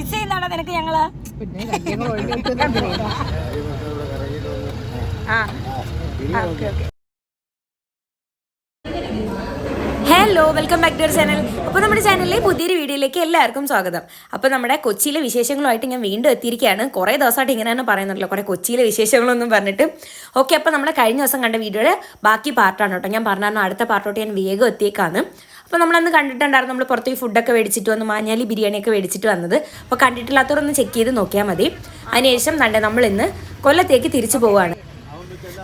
Miss ചെയ്യുന്നാണോ നിനക്ക് ഞങ്ങൾ? Hello welcome back to our channel അപ്പോൾ നമ്മുടെ ചാനലിലെ പുതിയൊരു വീഡിയോയിലേക്ക് എല്ലാവർക്കും സ്വാഗതം. അപ്പോൾ നമ്മുടെ കൊച്ചിയിലെ വിശേഷങ്ങളുമായിട്ട് ഞാൻ വീണ്ടും എത്തിയിരിക്കുകയാണ്. കുറേ ദിവസമായിട്ട് ഇങ്ങനെയാണ് പറയുന്നുണ്ടല്ലോ കുറേ കൊച്ചിയിലെ വിശേഷങ്ങളൊന്നും പറഞ്ഞിട്ട്. ഓക്കെ അപ്പോൾ നമ്മുടെ കഴിഞ്ഞ ദിവസം കണ്ട വീഡിയോയുടെ ബാക്കി പാർട്ടാണ് കേട്ടോ. ഞാൻ പറഞ്ഞാൽ അടുത്ത പാർട്ടോട്ട് ഞാൻ വേഗം എത്തിയേക്കാണ് അപ്പോൾ നമ്മളന്ന് കണ്ടിട്ടുണ്ടായിരുന്നു നമ്മൾ പുറത്ത് ഈ ഫുഡൊക്കെ മേടിച്ചിട്ട് വന്ന് മാഞ്ഞാലി ബിരിയാണിയൊക്കെ മേടിച്ചിട്ട് വന്നത്. അപ്പോൾ കണ്ടിട്ടില്ലാത്തവരൊന്ന് ചെക്ക് ചെയ്ത് നോക്കിയാൽ മതി. അതിനുശേഷം കണ്ടേ നമ്മൾ ഇന്ന് കൊല്ലത്തേക്ക് തിരിച്ചു പോവുകയാണ്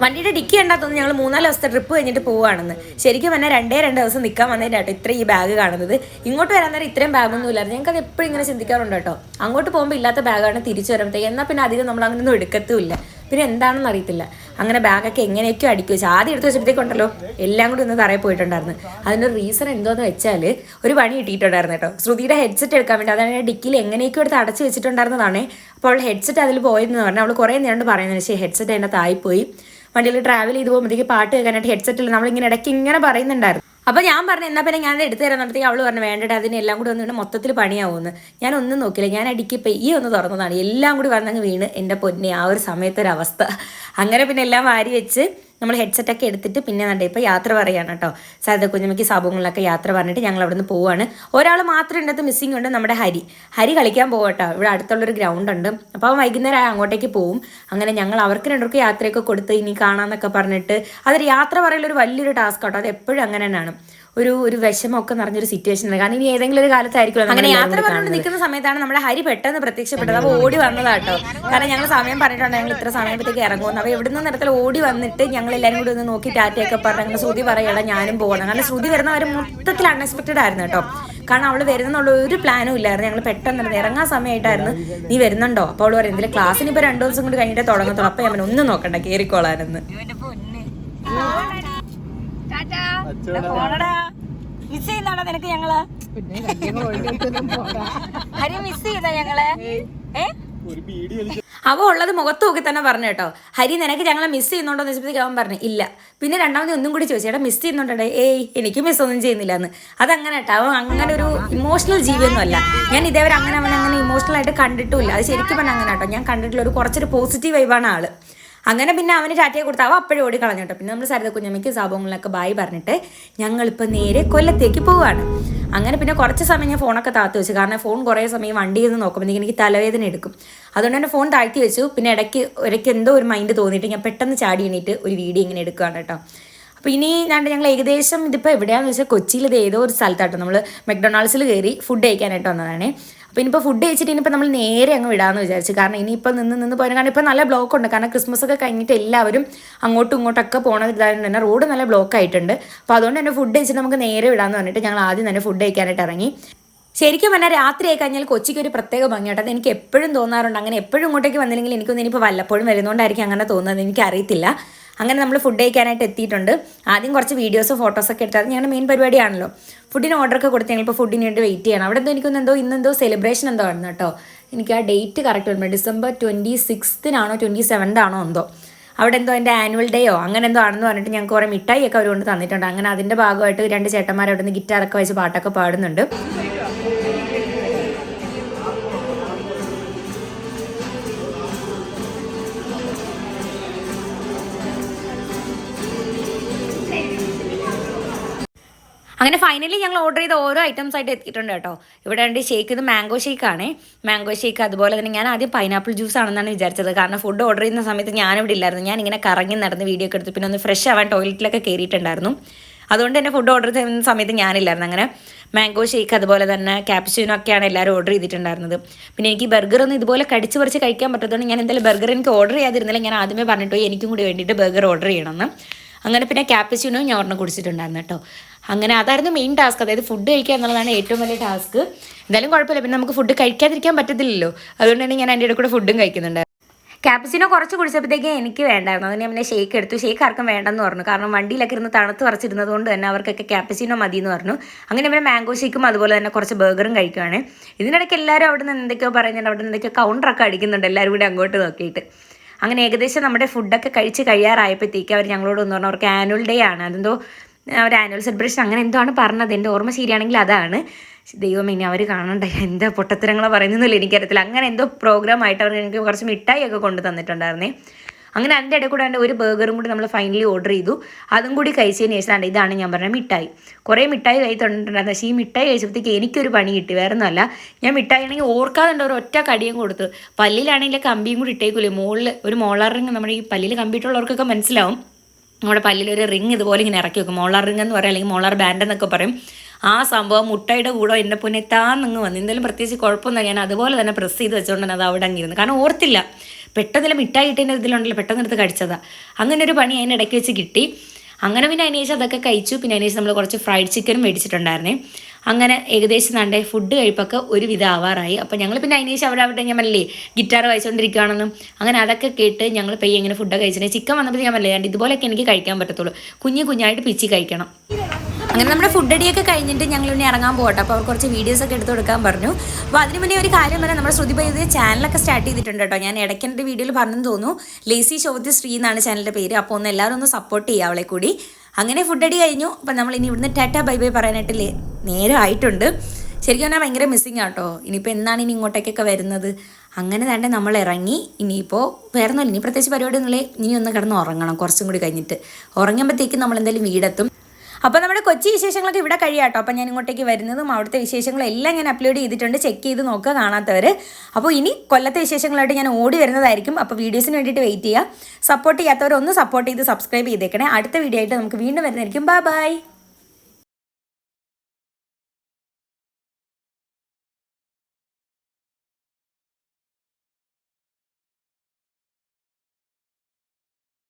വണ്ടിയുടെ ഡിക്കി ഉണ്ടാകുന്നത് ഞങ്ങൾ മൂന്നാൽ ദിവസത്തെ ട്രിപ്പ് കഴിഞ്ഞിട്ട് പോവുകയാണെന്ന് ശരിക്കും പറഞ്ഞാൽ രണ്ടേ രണ്ട് ദിവസം നിൽക്കാൻ വന്നതിന്റെ കേട്ടോ ഇത്ര ഈ ബാഗ് കാണുന്നത്. ഇങ്ങോട്ട് വരാൻ നേരം ഇത്രയും ബാഗൊന്നും ഇല്ലായിരുന്നു. ഞങ്ങൾക്ക് അത് എപ്പോഴും ഇങ്ങനെ ചിന്തിക്കാറുണ്ട് കേട്ടോ. അങ്ങോട്ട് പോകുമ്പോൾ ഇല്ലാത്ത ബാഗാണ് തിരിച്ചു വരുമ്പോഴത്തേക്ക് എന്നാൽ പിന്നെ അധികം നമ്മൾ അങ്ങനെയൊന്നും എടുക്കത്തുമില്ല. പിന്നെ എന്താണെന്ന് അറിയത്തില്ല. അങ്ങനെ ബാഗൊക്കെ എങ്ങനെയൊക്കെയോ അടിക്കും? വെച്ചാൽ ആദ്യം എടുത്ത് വെച്ചപ്പോഴത്തേക്കുണ്ടല്ലോ എല്ലാം കൂടി ഒന്ന് തറയിൽ പോയിട്ടുണ്ടായിരുന്നു. അതിന്റെ റീസൺ എന്തോന്ന് വെച്ചാൽ ഒരു പണി കിട്ടിയിട്ടുണ്ടായിരുന്നു കേട്ടോ. ശ്രുതിയുടെ ഹെഡ്സെറ്റ് എടുക്കാൻ വേണ്ടി അതാണ് ഡിക്കിയിൽ എങ്ങനെയൊക്കെ എടുത്ത് അടച്ച് വെച്ചിട്ടുണ്ടായിരുന്നതാണ്. അപ്പോൾ ഹെഡ്സെറ്റ് അതിൽ പോയെന്ന് പറഞ്ഞാൽ അവൾ കുറേ നേരം പറയുന്നത് പക്ഷേ ഹെഡ്സെറ്റ് അതിന്റെ തായിപ്പോയി വണ്ടിയിൽ ട്രാവൽ ചെയ്ത് പോകുമ്പോഴത്തേക്ക് പാട്ട് കേൾക്കാനായിട്ട് ഹെഡ്സെറ്റിൽ നമ്മളിങ്ങനെ ഇടയ്ക്ക് ഇങ്ങനെ പറയുന്നുണ്ടായിരുന്നു. അപ്പോൾ ഞാൻ പറഞ്ഞു എന്നാൽ പിന്നെ ഞാൻ എടുത്തു നടത്തി അവൾ പറഞ്ഞു വേണ്ടത് അതിനെല്ലാം കൂടി വന്നിട്ട് മൊത്തത്തിൽ പണിയാവുമെന്ന് ഞാൻ ഒന്നും നോക്കില്ല ഞാൻ അടിക്ക് പെയ്യെ ഒന്ന് തുറന്നതാണ്. എല്ലാം കൂടി വന്നങ്ങ് വീണ് എന്റെ പൊന്നെ ആ ഒരു സമയത്തൊരവസ്ഥ. അങ്ങനെ പിന്നെ എല്ലാം വാരി വെച്ച് നമ്മൾ ഹെഡ്സെറ്റ് ഒക്കെ എടുത്തിട്ട് പിന്നെ കണ്ടേ ഇപ്പോൾ യാത്ര പറയുകയാണ് കേട്ടോ. സാരത കുഞ്ഞമ്മയ്ക്ക് സാബുങ്ങളിലൊക്കെ യാത്ര പറഞ്ഞിട്ട് ഞങ്ങൾ അവിടെ നിന്ന് പോവുകയാണ് ഒരാൾ മാത്രം ഇതിനകത്ത് മിസ്സിംഗ് ഉണ്ട് നമ്മുടെ ഹരി. ഹരി കളിക്കാൻ പോകട്ടോ ഇവിടെ അടുത്തുള്ളൊരു ഗ്രൗണ്ട് ഉണ്ട്. അപ്പോൾ അവൻ വൈകുന്നേരം അങ്ങോട്ടേക്ക് പോവും. അങ്ങനെ ഞങ്ങൾ അവർക്ക് രണ്ടുപേർക്ക് യാത്രയൊക്കെ കൊടുത്ത് ഇനി കാണാമെന്നൊക്കെ പറഞ്ഞിട്ട് അതൊരു യാത്ര പറയലൊരു വലിയൊരു ടാസ്ക് കേട്ടോ അത് എപ്പോഴും അങ്ങനെ തന്നെയാണ്. ഒരു ഒരു വിഷമമൊക്കെ നിറഞ്ഞൊരു സിറ്റുവേഷൻ കാരണം ഇനി ഏതെങ്കിലും ഒരു കാലത്തായിരിക്കും അങ്ങനെ യാത്ര പറഞ്ഞുകൊണ്ട് നിൽക്കുന്ന സമയത്താണ് നമ്മുടെ ഹരി പെട്ടെന്ന് പ്രത്യക്ഷപ്പെട്ടത്. അപ്പോൾ ഓടി വന്നതാട്ടോ. കാരണം ഞങ്ങൾ സമയം പറഞ്ഞിട്ടുണ്ട്? ഞങ്ങൾ ഇത്ര സമയത്തേക്ക് ഇറങ്ങുമെന്ന്. അപ്പോൾ എവിടുന്ന് നിരത്തിൽ ഓടി വന്നിട്ട് ഞങ്ങൾ എല്ലാവരും കൂടി ഒന്ന് നോക്കി ടാറ്റയൊക്കെ പറഞ്ഞു അങ്ങനെ ശ്രുതി പറയണം ഞാനും പോകണം. കാരണം ശ്രുതി വരുന്നവർ മൊത്തത്തിൽ അൺഎക്സ്പെക്റ്റഡ് ആയിരുന്നു കേട്ടോ. കാരണം അവൾ വരുന്നുള്ള ഒരു പ്ലാനും ഇല്ലായിരുന്നു. ഞങ്ങൾ പെട്ടെന്ന് ഇറങ്ങാൻ സമയമായിട്ടായിരുന്നു. നീ വരുന്നുണ്ടോ? അപ്പോൾ അവൾ പറയും എന്തെങ്കിലും ക്ലാസ്സിന് ഇപ്പോൾ രണ്ടു ദിവസം കൂടി കഴിഞ്ഞിട്ട് തുടങ്ങത്തുള്ളൂ. അപ്പോൾ ഞാൻ ഒന്നും നോക്കണ്ട കയറിക്കോളാനെന്ന് മിസ് ചെയ്യുന്നാണോ നിനക്ക് ഞങ്ങൾ? ഹരി മിസ് ചെയ്യുന്ന ഞങ്ങളെ? ഏ? അവ ഉള്ളത് മുഖത്ത് നോക്കി തന്നെ പറഞ്ഞു കേട്ടോ. ഹരി നിനക്ക് ഞങ്ങളെ മിസ് ചെയ്യുന്നുണ്ടോ എന്ന് വെച്ചപ്പോഴത്തേക്ക് അവൻ പറഞ്ഞു ഇല്ല. പിന്നെ രണ്ടാമത് ഒന്നും കൂടി ചോദിച്ചു ചേട്ടാ മിസ് ചെയ്യുന്നുണ്ടേ? ഏയ് എനിക്ക് മിസ് ഒന്നും ചെയ്യുന്നില്ല എന്ന് അതങ്ങനെ കേട്ടോ. അവൻ അങ്ങനെ ഒരു ഇമോഷണൽ ജീവിയൊന്നും അല്ല. ഞാൻ ഇതേവരെ അങ്ങനെ അവൻ അങ്ങനെ ഇമോഷണൽ ആയിട്ട് കണ്ടിട്ടില്ല അത് ശരിക്കും പറഞ്ഞാൽ അങ്ങനെ കേട്ടോ. ഞാൻ കണ്ടിട്ടുള്ള ഒരു കുറച്ചൊരു പോസിറ്റീവ് വൈബാണ് ആൾ. അങ്ങനെ പിന്നെ അവന് ടാറ്റയെ കൊടുത്ത് അവ അപ്പോഴും ഓടി കളഞ്ഞു കേട്ടോ. പിന്നെ നമ്മൾ സരിത കുഞ്ഞമ്മയ്ക്ക് സാബോങ്ങളിലൊക്കെ ബായി പറഞ്ഞിട്ട് ഞങ്ങളിപ്പോൾ നേരെ കൊല്ലത്തേക്ക് പോവുകയാണ് അങ്ങനെ പിന്നെ കുറച്ച് സമയം ഞാൻ ഫോണൊക്കെ താഴ്ത്തി വെച്ചു. കാരണം ഫോൺ കുറേ സമയം വണ്ടിയിൽ നിന്ന് നോക്കുമ്പോഴത്തേക്ക് എനിക്ക് തലവേദന എടുക്കും. അതുകൊണ്ട് തന്നെ ഫോൺ താഴ്ത്തി വെച്ചു. പിന്നെ ഇടയ്ക്ക് ഇടയ്ക്ക് എന്തോ ഒരു മൈൻഡ് തോന്നിയിട്ട് ഞാൻ പെട്ടെന്ന് ചാടി എണീറ്റ് ഒരു വീഡിയോ ഇങ്ങനെ എടുക്കുകയാണ് കേട്ടോ. അപ്പോൾ ഇനി ഞാൻ ഞങ്ങൾ ഏകദേശം ഇതിപ്പോൾ എവിടെയാണെന്ന് വെച്ചാൽ കൊച്ചിയിൽ ഇത് ഏതോ ഒരു സ്ഥലത്താട്ടോ. നമ്മൾ മെക്ഡൊണാൾഡ്സിൽ കയറി ഫുഡ് കഴിക്കാനായിട്ട് വന്നതാണ്. അപ്പോൾ ഇനിയിപ്പോൾ ഫുഡ് കഴിച്ചിട്ട് ഇനിയിപ്പോൾ നമ്മൾ നേരെ അങ്ങ് വിടാമെന്ന് വിചാരിച്ചു. കാരണം ഇനിയിപ്പോൾ നിന്ന് നിന്ന് പോയാൽ കാരണം ഇപ്പോൾ നല്ല ബ്ലോക്ക് ഉണ്ട്. കാരണം ക്രിസ്മസ് ഒക്കെ കഴിഞ്ഞിട്ട് എല്ലാവരും അങ്ങോട്ടും ഇങ്ങോട്ടൊക്കെ പോണത് ഇതായതുകൊണ്ട് തന്നെ റോഡ് നല്ല ബ്ലോക്ക് ആയിട്ടുണ്ട്. അപ്പോൾ അതുകൊണ്ട് തന്നെ ഫുഡ് കഴിച്ചിട്ട് നമുക്ക് നേരെ വിടാമെന്ന് പറഞ്ഞിട്ട് ഞങ്ങൾ ആദ്യം തന്നെ ഫുഡ് കഴിക്കാനായിട്ട് ഇറങ്ങി. ശരിക്കും പറഞ്ഞാൽ രാത്രി ആയി കഴിഞ്ഞാൽ കൊച്ചിക്ക് ഒരു പ്രത്യേക ഭംഗിയാട്ടോ അത് എനിക്ക് എപ്പോഴും തോന്നാറുണ്ട്. അങ്ങനെ എപ്പോഴും ഇങ്ങോട്ടേക്ക് വന്നില്ലെങ്കിൽ എനിക്കൊന്നും ഇനിയിപ്പോൾ വല്ലപ്പോഴും വരുന്നതുകൊണ്ടായിരിക്കും അങ്ങനെ തോന്നുന്നത്. എനിക്കറിയത്തില്ല. അങ്ങനെ നമ്മൾ ഫുഡ് കഴിക്കാനായിട്ട് എത്തിയിട്ടുണ്ട്. ആദ്യം കുറച്ച് വീഡിയോസ് ഫോട്ടോസൊക്കെ എടുത്തത് അത് ഞങ്ങളുടെ മെയിൻ പരിപാടിയാണല്ലോ. ഫുഡിന് ഓർഡറൊക്കെ കൊടുത്ത് ഞങ്ങളിപ്പോൾ ഫുഡിന് വേണ്ടി വെയിറ്റ് ചെയ്യണം. അവിടെ എന്തോ എനിക്കൊന്ന് എന്തോ ഇന്നെന്തോ സെലിബ്രേഷൻ എന്തോ ആണ് കേട്ടോ. എനിക്ക് ആ ഡേറ്റ് കറക്റ്റ് വരുമ്പോൾ ഡിസംബർ ട്വന്റി സിക്സ്തിനാണോ ട്വന്റി സെവൻതാണോ എന്തോ. അവിടെ എന്തോ എന്റെ ആനുവൽ ഡേയോ അങ്ങനെ എന്തോ ആണെന്ന് പറഞ്ഞിട്ട് ഞങ്ങൾക്ക് കുറേ മിഠായിയൊക്കെ അവർ കൊണ്ട് തന്നിട്ടുണ്ട്. അങ്ങനെ അതിന്റെ ഭാഗമായിട്ട് രണ്ട് ചേട്ടന്മാർ അവിടെ നിന്ന് ഗിറ്റാറൊക്കെ വെച്ച് പാട്ടൊക്കെ പാടുന്നുണ്ട്. അങ്ങനെ ഫൈനലി ഞങ്ങൾ ഓർഡർ ചെയ്ത ഓരോ ഐറ്റംസ് ആയിട്ട് എത്തിയിട്ടുണ്ട് കേട്ടോ. ഇവിടെ ഉണ്ട് ഷേക്ക് ഇത് മാംഗോ ഷേക്ക് ആണ്. മാംഗോ ഷേക്ക് അതുപോലെ തന്നെ ഞാൻ ആദ്യം പൈനാപ്പിൾ ജ്യൂസ് ആണെന്നാണ് വിചാരിച്ചത്. കാരണം ഫുഡ് ഓർഡർ ചെയ്യുന്ന സമയത്ത് ഞാനിവിടെ ഇല്ലായിരുന്നു. ഞാൻ ഇങ്ങനെ കറങ്ങി നടന്ന് വീഡിയോ ഒക്കെ എടുത്ത് പിന്നെ ഒന്ന് ഫ്രഷ് ആവാൻ ടോയ്ലറ്റിലൊക്കെ കയറിയിട്ടുണ്ടായിരുന്നു അതുകൊണ്ട് തന്നെ ഫുഡ് ഓർഡർ ചെയ്യുന്ന സമയത്ത് ഞാനില്ലായിരുന്നു. അങ്ങനെ മാംഗോ ഷേക്ക് അതുപോലെ തന്നെ ക്യാപ്സ്യൂനൊക്കെയാണ് എല്ലാവരും ഓർഡർ ചെയ്തിട്ടുണ്ടായിരുന്നത്. പിന്നെ എനിക്ക് ബർഗർ ഒന്നും ഇതുപോലെ കടിച്ച് പറിച്ച് കഴിക്കാൻ പറ്റാത്തതുകൊണ്ട് ഞാൻ എന്തായാലും ബർഗർ എനിക്ക് ഓർഡർ ചെയ്യാതിരുന്നില്ല. ഞാൻ ആദ്യമേ പറഞ്ഞിട്ടോ എനിക്കും കൂടി വേണ്ടിയിട്ട് ബർഗർ ഓർഡർ ചെയ്യണമെന്ന്. അങ്ങനെ പിന്നെ ക്യാപ്സ്യൂനും ഞാൻ ഒരെണ്ണം കുടിച്ചിട്ടുണ്ടായിരുന്നു കേട്ടോ. അങ്ങനെ അതായിരുന്നു മെയിൻ ടാസ്ക് അതായത് ഫുഡ് കഴിക്കുക എന്നുള്ളതാണ് ഏറ്റവും വലിയ ടാസ്ക് എന്തായാലും കുഴപ്പമില്ല. പിന്നെ നമുക്ക് ഫുഡ് കഴിക്കാതിരിക്കാൻ പറ്റത്തില്ലല്ലോ. അതുകൊണ്ട് തന്നെ ഞാൻ അതിന്റെ കൂടെ ഫുഡും കഴിക്കുന്നുണ്ട്. ക്യാപ്സിനോ കുറച്ച് കുടിച്ചപ്പോഴത്തേക്ക് എനിക്ക് വേണ്ടായിരുന്നു. അതിന് പിന്നെ ഷേക്ക് എടുത്തു. ഷേക്ക് ആർക്കും വേണ്ടെന്ന് പറഞ്ഞു. കാരണം വണ്ടിയിലൊക്കെ ഇരുന്ന് തണുത്ത് വറച്ചിരുന്നത് കൊണ്ട് തന്നെ അവർക്കൊക്കെ ക്യാപ്സിനോ മതി എന്ന് പറഞ്ഞു. അങ്ങനെ പിന്നെ മാംഗോ ഷേക്കും അതുപോലെ തന്നെ കുറച്ച് ബർഗറും കഴിക്കുകയാണ് ഇതിനിടയ്ക്ക് എല്ലാവരും അവിടെ നിന്ന് എന്തൊക്കെയോ പറയുന്നുണ്ട്. അവിടെ നിന്ന് എന്തൊക്കെയോ കൗണ്ടറൊക്കെ അടിക്കുന്നുണ്ട്. എല്ലാവരും കൂടി അങ്ങോട്ട് നോക്കിയിട്ട്. അങ്ങനെ ഏകദേശം നമ്മുടെ ഫുഡൊക്കെ കഴിച്ച് കഴിയാറായപ്പോഴത്തേക്ക് അവർ ഞങ്ങളോട് ഒന്ന് പറഞ്ഞു. അവർക്ക് ആനുവൽ ഡേ ആണ്. അതെന്തോ ഒരു ആനുവൽ സെലിബ്രേഷൻ അങ്ങനെ എന്തോ ആണ് പറഞ്ഞത്? എന്റെ ഓർമ്മ ശരിയാണെങ്കിൽ അതാണ്. ദൈവം ഇനി അവർ കാണണ്ട? എന്താ പൊട്ടത്തരങ്ങളോ പറയുന്നില്ല എനിക്കറിയത്തില്ല. അങ്ങനെ എന്തോ പ്രോഗ്രാം ആയിട്ട് അവർ എനിക്ക് കുറച്ച് മിഠായി ഒക്കെ കൊണ്ട് തന്നിട്ടുണ്ടായിരുന്നേ. അങ്ങനെ അതിന്റെ ഇടയിൽ കൂടെ ഒരു ബർഗറും കൂടി നമ്മൾ ഫൈനലി ഓർഡർ ചെയ്തു. അതും കൂടി കഴിച്ചതിന് ശേഷം ഇതാണ് ഞാൻ പറഞ്ഞ മിഠായി. കുറേ മിഠായി കഴിത്തുണ്ടായിരുന്നു പക്ഷേ ഈ മിഠായി കഴിച്ചപ്പോഴത്തേക്ക് എനിക്കൊരു പണി കിട്ടി. വേറെ ഒന്നുമല്ല ഞാൻ മിഠായി ആണെങ്കിൽ ഓർക്കാതെ ഒരു ഒറ്റ കടിയും കൊടുത്തു. പല്ലിലാണെങ്കിൽ കമ്പിയും കൂടി ഇട്ടേക്കൂലേ? മുകളിൽ ഒരു മോളറിങ് റിങ് നമ്മുടെ ഈ പല്ലിൽ കമ്പിയിട്ടുള്ളവർക്കൊക്കെ മനസ്സിലാവും. നമ്മുടെ പല്ലിലൊരു റിങ് ഇതുപോലെ ഇങ്ങനെ ഇറക്കി വെക്കും. മോളാർ റിങ് എന്ന് പറയും അല്ലെങ്കിൽ മോളാർ ബാൻഡ് എന്നൊക്കെ പറയും. ആ സംഭവം മുട്ടയുടെ കൂടെ എന്റെ പൊന്നെ താന്നങ്ങ് വന്നു. എന്തായാലും പ്രത്യേകിച്ച് കുഴപ്പമൊന്നും ഞാൻ അതുപോലെ തന്നെ പ്രസ് ചെയ്ത് വെച്ചുകൊണ്ട് അത് അവിടെ അങ്ങിരുന്നു കാരണം ഓർത്തില്ല. പെട്ടെന്നില്ല മിഠായി ഇട്ടതിന്റെ ഇതിലുണ്ടല്ലോ പെട്ടെന്ന് എടുത്ത് കഴിച്ചതാ അങ്ങനെ ഒരു പണി അതിന്റെ ഇടയ്ക്ക് വെച്ച് കിട്ടി. അങ്ങനെ പിന്നെ അതിനേശം അതൊക്കെ കഴിച്ചു. പിന്നെ അതിനേശം നമ്മൾ കുറച്ച് ഫ്രൈഡ് ചിക്കനും മേടിച്ചിട്ടുണ്ടായിരുന്നേ. അങ്ങനെ ഏകദേശം നണ്ടേ ഫുഡ് കഴിപ്പൊക്കെ ഒരു വിധം ആവാറായി. അപ്പോൾ ഞങ്ങൾ പിന്നെ അതിനേശ് അവിടെ അവിടെ ഞാൻ മല്ലേ ഗിറ്റാർ വായിച്ചുകൊണ്ടിരിക്കുകയാണെന്നും അങ്ങനെ അതൊക്കെ കേട്ട് ഞങ്ങൾ പെയ്യ ഇങ്ങനെ ഫുഡ് കഴിച്ചിട്ട് ചിക്കൻ വന്നപ്പോൾ ഞാൻ മല്ലേ കണ്ട് ഇതുപോലെയൊക്കെ എനിക്ക് കഴിക്കാൻ പറ്റത്തുള്ളൂ. കുഞ്ഞു കുഞ്ഞായിട്ട് പിച്ചി കഴിക്കണം. അങ്ങനെ നമ്മുടെ ഫുഡ് അടിയൊക്കെ കഴിഞ്ഞിട്ട് ഞങ്ങൾ ഇനി ഇറങ്ങാൻ പോകട്ടെ. അപ്പോൾ അവർ കുറച്ച് വീഡിയോസ് ഒക്കെ എടുത്ത് കൊടുക്കാൻ പറഞ്ഞു. അപ്പോൾ അതിന് മുന്നേ ഒരു കാര്യം പറഞ്ഞാൽ നമ്മുടെ ശ്രുതി പൈതി ചാനലൊക്കെ സ്റ്റാർട്ട് ചെയ്തിട്ടുണ്ട് കേട്ടോ. ഞാൻ ഇടയ്ക്ക് എന്റെ വീഡിയോയിൽ പറഞ്ഞെന്ന് തോന്നുന്നു. ലേസി ചോദ്യ ശ്രീ എന്നാണ് ചാനലിന്റെ പേര്. അപ്പോൾ ഒന്ന് എല്ലാവരും ഒന്ന് സപ്പോർട്ട് ചെയ്യുക അവളെ കൂടി. അങ്ങനെ ഫുഡ് അടി കഴിഞ്ഞു. അപ്പം നമ്മൾ ഇനി ഇവിടുന്ന് ടാറ്റ ബൈ ബൈ പറയാനായിട്ട് നേരെ ആയിട്ടുണ്ട്. ശരിക്കും പറഞ്ഞാൽ ഭയങ്കര മിസ്സിങ് ആട്ടോ. ഇനിയിപ്പോൾ എന്നാണ് ഇനി ഇങ്ങോട്ടേക്കൊക്കെ വരുന്നത്? അങ്ങനെ തന്നെ നമ്മൾ ഇറങ്ങി. ഇനിയിപ്പോൾ വേറെ ഒന്നുമില്ല ഇനി പ്രത്യേകിച്ച് പരിപാടി ഒന്നുമില്ല ഇനി ഒന്ന് കിടന്ന് ഉറങ്ങണം കുറച്ചും കൂടി കഴിഞ്ഞിട്ട്. ഉറങ്ങുമ്പോഴത്തേക്കും നമ്മൾ എന്തായാലും വീടെത്തും. അപ്പോൾ നമ്മുടെ കൊച്ചി വിശേഷങ്ങളൊക്കെ ഇവിടെ കഴിയാട്ടോ. അപ്പോൾ ഞാൻ ഇങ്ങോട്ടേക്ക് വരുന്നതും അവിടുത്തെ വിശേഷങ്ങളും എല്ലാം ഞാൻ അപ്ലോഡ് ചെയ്തിട്ടുണ്ട്. ചെക്ക് ചെയ്ത് നോക്കുക കാണാത്തവർ അപ്പോൾ ഇനി കൊല്ലത്തെ വിശേഷങ്ങളായിട്ട് ഞാൻ ഓടി വരുന്നതായിരിക്കും. അപ്പോൾ വീഡിയോസിന് വേണ്ടിയിട്ട് വെയിറ്റ് ചെയ്യുക. സപ്പോർട്ട് ചെയ്യാത്തവർ ഒന്ന് സപ്പോർട്ട് ചെയ്ത് സബ്സ്ക്രൈബ് ചെയ്തേക്കണേ. അടുത്ത വീഡിയോ ആയിട്ട് നമുക്ക് വീണ്ടും വരുന്നതായിരിക്കും. Bye bye